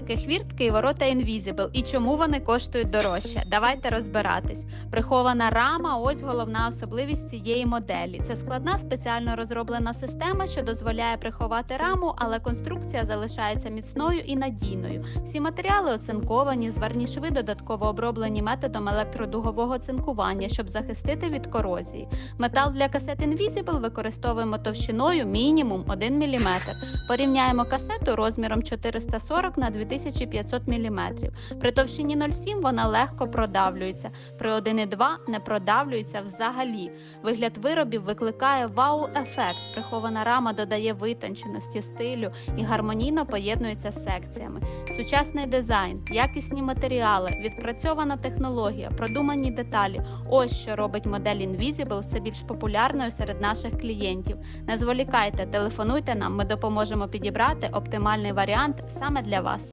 таке хвіртки і ворота Invisible і чому вони коштують дорожче? Давайте розбиратись. Прихована рама ось головна особливість цієї моделі. Це складна спеціально розроблена система, що дозволяє приховати раму, але конструкція залишається міцною і надійною. Всі матеріали оцинковані, зварні шви додатково оброблені методом електродугового цинкування, щоб захистити від корозії. Метал для касет Invisible використовуємо товщиною мінімум 1 мм. Порівняємо касету розміром 440 на 2500 мм. При товщині 0,7 вона легко продавлюється, при 1,2 не продавлюється взагалі. Вигляд виробів викликає вау-ефект. Прихована рама додає витонченості, стилю і гармонійно поєднується з секціями. Сучасний дизайн, якісні матеріали, відпрацьована технологія, продумані деталі. Ось що робить модель Invisible все більш популярною серед наших клієнтів. Не зволікайте, телефонуйте нам, ми допоможемо підібрати оптимальний варіант саме для вас.